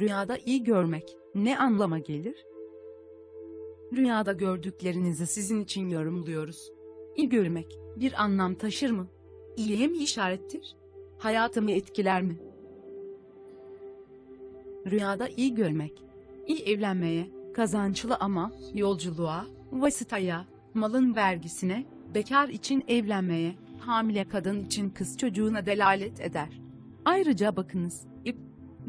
Rüyada iyi görmek ne anlama gelir? Rüyada gördüklerinizi sizin için yorumluyoruz. İyi görmek bir anlam taşır mı? İyiye mi işarettir? Hayatımı etkiler mi? Rüyada iyi görmek, iyi evlenmeye, kazançlı ama yolculuğa, vasıtaya, malın vergisine, bekar için evlenmeye, hamile kadın için kız çocuğuna delalet eder. Ayrıca bakınız, ip,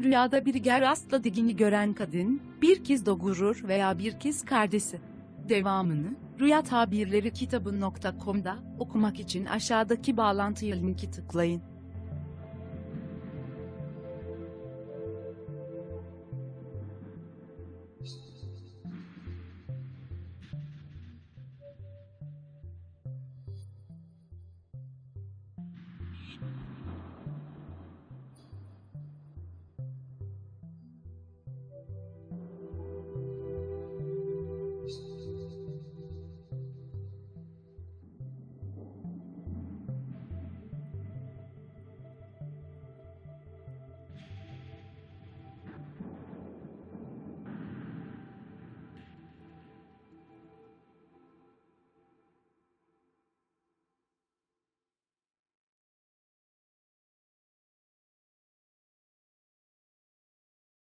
rüyada bir ger rastla digini gören kadın, bir kez doğurur veya bir kez kardeşi. Devamını, Rüya Tabirleri kitabı.com'da okumak için aşağıdaki bağlantıya linki tıklayın.